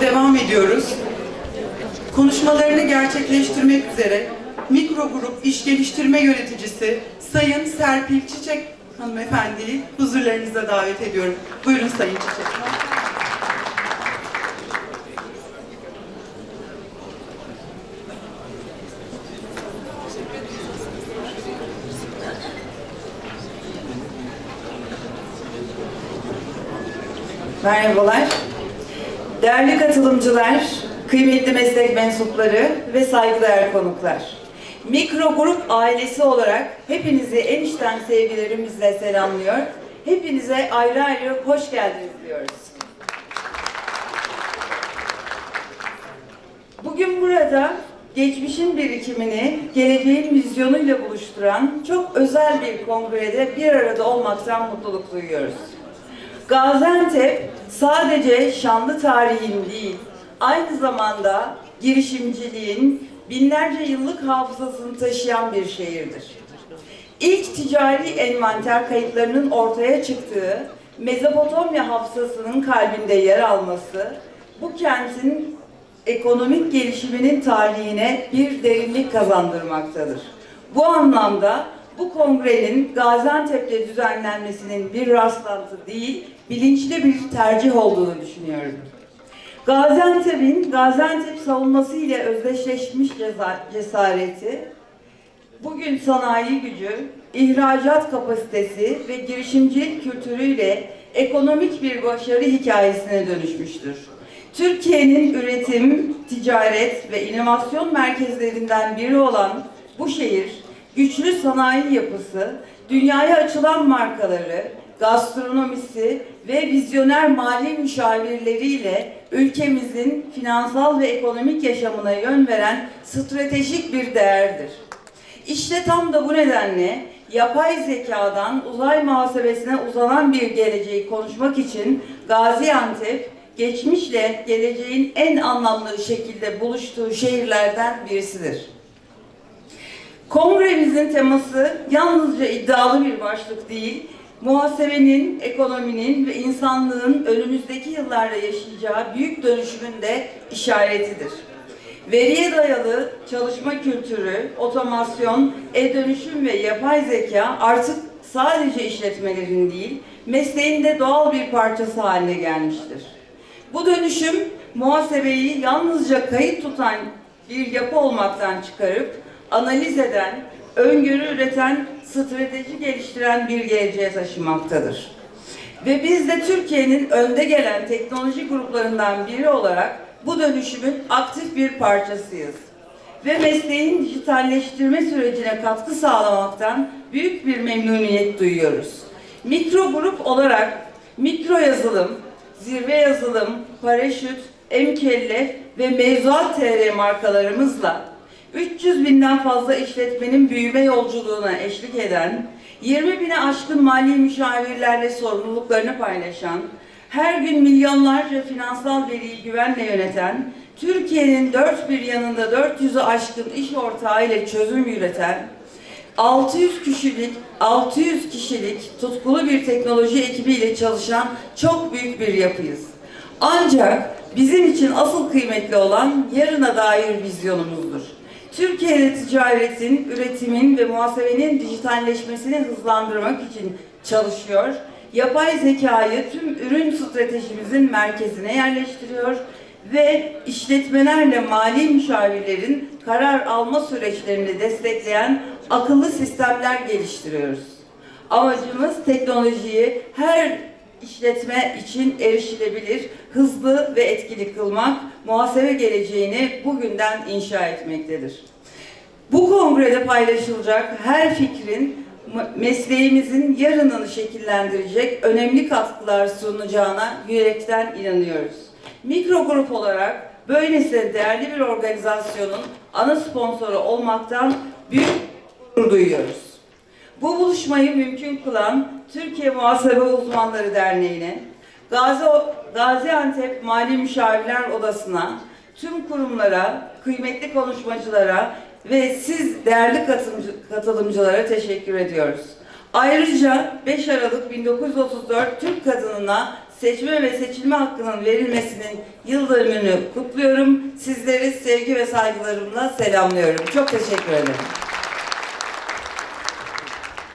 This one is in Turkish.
devam ediyoruz. Konuşmalarını gerçekleştirmek üzere Mikro Grup İş Geliştirme Yöneticisi Sayın Serpil Çiçek hanımefendiyi huzurlarınıza davet ediyorum. Buyurun Sayın Çiçek. Merhabalar. Değerli katılımcılar, kıymetli meslek mensupları ve saygıdeğer konuklar. Mikro Grup ailesi olarak hepinizi en içten sevgilerimizle selamlıyor. Hepinize ayrı ayrı hoş geldiniz diyoruz. Bugün burada geçmişin birikimini geleceğin vizyonuyla buluşturan çok özel bir kongrede bir arada olmaktan mutluluk duyuyoruz. Gaziantep sadece şanlı tarihin değil, aynı zamanda girişimciliğin binlerce yıllık hafızasını taşıyan bir şehirdir. İlk ticari envanter kayıtlarının ortaya çıktığı Mezopotamya hafızasının kalbinde yer alması, bu kentin ekonomik gelişiminin tarihine bir derinlik kazandırmaktadır. Bu anlamda bu kongrenin Gaziantep'te düzenlenmesinin bir rastlantı değil, bilinçli bir tercih olduğunu düşünüyorum. Gaziantep'in Gaziantep savunması ile özdeşleşmiş cesareti, bugün sanayi gücü, ihracat kapasitesi ve girişimcilik kültürüyle ekonomik bir başarı hikayesine dönüşmüştür. Türkiye'nin üretim, ticaret ve inovasyon merkezlerinden biri olan bu şehir, güçlü sanayi yapısı, dünyaya açılan markaları, gastronomisi ve vizyoner mali müşavirleriyle ülkemizin finansal ve ekonomik yaşamına yön veren stratejik bir değerdir. İşte tam da bu nedenle yapay zekadan uzay muhasebesine uzanan bir geleceği konuşmak için Gaziantep, geçmişle geleceğin en anlamlı şekilde buluştuğu şehirlerden birisidir. Kongremizin teması yalnızca iddialı bir başlık değil, muhasebenin, ekonominin ve insanlığın önümüzdeki yıllarda yaşayacağı büyük dönüşümün de işaretidir. Veriye dayalı çalışma kültürü, otomasyon, e-dönüşüm ve yapay zeka artık sadece işletmelerin değil, mesleğin de doğal bir parçası haline gelmiştir. Bu dönüşüm muhasebeyi yalnızca kayıt tutan bir yapı olmaktan çıkarıp analiz eden, öngörü üreten, strateji geliştiren bir geleceğe taşımaktadır. Ve biz de Türkiye'nin önde gelen teknoloji gruplarından biri olarak bu dönüşümün aktif bir parçasıyız. Ve mesleğin dijitalleştirme sürecine katkı sağlamaktan büyük bir memnuniyet duyuyoruz. Mikro grup olarak mikro yazılım, zirve yazılım, paraşüt, emkelle ve mevzuat TR markalarımızla 300 binden fazla işletmenin büyüme yolculuğuna eşlik eden, 20 bine aşkın mali müşavirlerle sorumluluklarını paylaşan, her gün milyonlarca finansal veriyi güvenle yöneten, Türkiye'nin dört bir yanında 400'ü aşkın iş ortağı ile çözüm üreten, 600 kişilik, 600 kişilik tutkulu bir teknoloji ekibiyle çalışan çok büyük bir yapıyız. Ancak bizim için asıl kıymetli olan yarına dair vizyonumuzdur. Türkiye'de ticaretin, üretimin ve muhasebenin dijitalleşmesini hızlandırmak için çalışıyor. Yapay zekayı tüm ürün stratejimizin merkezine yerleştiriyor ve işletmelerle mali müşavirlerin karar alma süreçlerini destekleyen akıllı sistemler geliştiriyoruz. Amacımız teknolojiyi her işletme için erişilebilir, hızlı ve etkili kılmak, muhasebe geleceğini bugünden inşa etmektedir. Bu kongrede paylaşılacak her fikrin mesleğimizin yarınını şekillendirecek önemli katkılar sunacağına yürekten inanıyoruz. Mikro grup olarak böylesine değerli bir organizasyonun ana sponsoru olmaktan büyük gurur duyuyoruz. Bu buluşmayı mümkün kılan Türkiye Muhasebe Uzmanları Derneği'ne, Gazi, Gaziantep Mali Müşavirler Odası'na, tüm kurumlara, kıymetli konuşmacılara ve siz değerli katılımcı, katılımcılara teşekkür ediyoruz. Ayrıca 5 Aralık 1934 Türk kadınına seçme ve seçilme hakkının verilmesinin yıl dönümünü kutluyorum. Sizleri sevgi ve saygılarımla selamlıyorum. Çok teşekkür ederim.